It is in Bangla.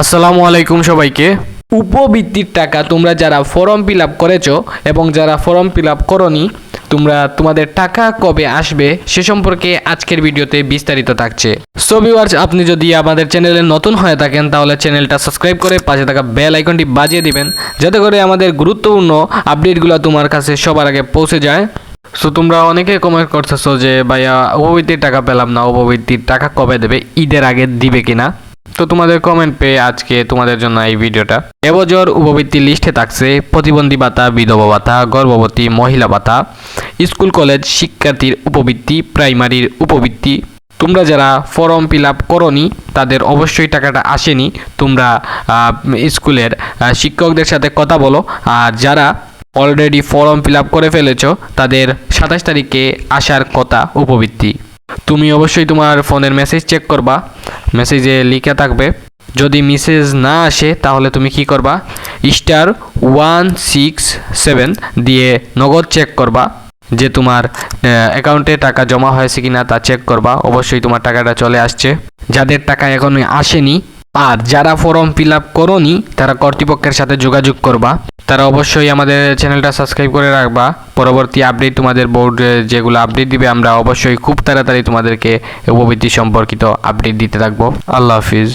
আসসালামু আলাইকুম সবাইকে। উপবৃত্তির টাকা তোমরা যারা ফর্ম ফিল আপ করেছ এবং যারা ফর্ম ফিল আপ করনি, তোমরা তোমাদের টাকা কবে আসবে সে সম্পর্কে আজকের ভিডিওতে বিস্তারিত থাকছে। সো ভিউয়ার্স আপনি যদি আমাদের চ্যানেলে নতুন হয়ে থাকেন, তাহলে চ্যানেলটা সাবস্ক্রাইব করে পাশে থাকা বেল আইকনটি বাজিয়ে দিবেন, যাতে করে আমাদের গুরুত্বপূর্ণ আপডেটগুলো তোমার কাছে সবার আগে পৌঁছে যায়। সো তোমরা অনেকে কমেন্ট করতেছো যে, ভাইয়া, উপবৃত্তির টাকা পেলাম না, উপবৃত্তির টাকা কবে দেবে? ঈদের আগে দিবে কিনা? তো তোমাদের কমেন্ট পেয়ে আজকে তোমাদের জন্য এই ভিডিওটা। এবছর উপবৃত্তি লিস্টে থাকছে প্রতিবন্ধী ভাতা, বিধবা ভাতা, গর্ভবতী, মহিলা ভাতা, স্কুল কলেজ শিক্ষার্থীর উপবৃত্তি প্রাইমারির উপবৃত্তি। তোমরা যারা ফর্ম ফিল আপ করনি, তাদের অবশ্যই টাকাটা আসেনি। তোমরা স্কুলের শিক্ষকদের সাথে কথা বলো। আর যারা অলরেডি ফর্ম ফিল আপ করে ফেলেছো, তাদের সাতাশ তারিখে আসার কথা উপবৃত্তি। তুমি অবশ্যই তোমার ফোনের মেসেজ চেক করবা। মেসেজে লিখে থাকবে, যদি মেসেজ না আসে, তাহলে তুমি কি করবা? স্টার ওয়ান সিক্স সেভেন দিয়ে নগদ চেক করবা, যে তোমার অ্যাকাউন্টে টাকা জমা হয়েছে কিনা তা চেক করবা। অবশ্যই তোমার টাকাটা চলে আসছে। যাদের টাকা এখনও আসেনি, আর যারা ফর্ম ফিল আপ করনি, তারা কর্তৃপক্ষের সাথে যোগাযোগ করবা। তারা অবশ্যই আমাদের চ্যানেলটা সাবস্ক্রাইব করে রাখবা। পরবর্তী আপডেট তোমাদের বোর্ড যেগুলো আপডেট দিবে, আমরা অবশ্যই খুব তাড়াতাড়ি তোমাদেরকে উপবৃত্তি সম্পর্কিত আপডেট দিতে থাকব। আল্লাহ হাফিজ।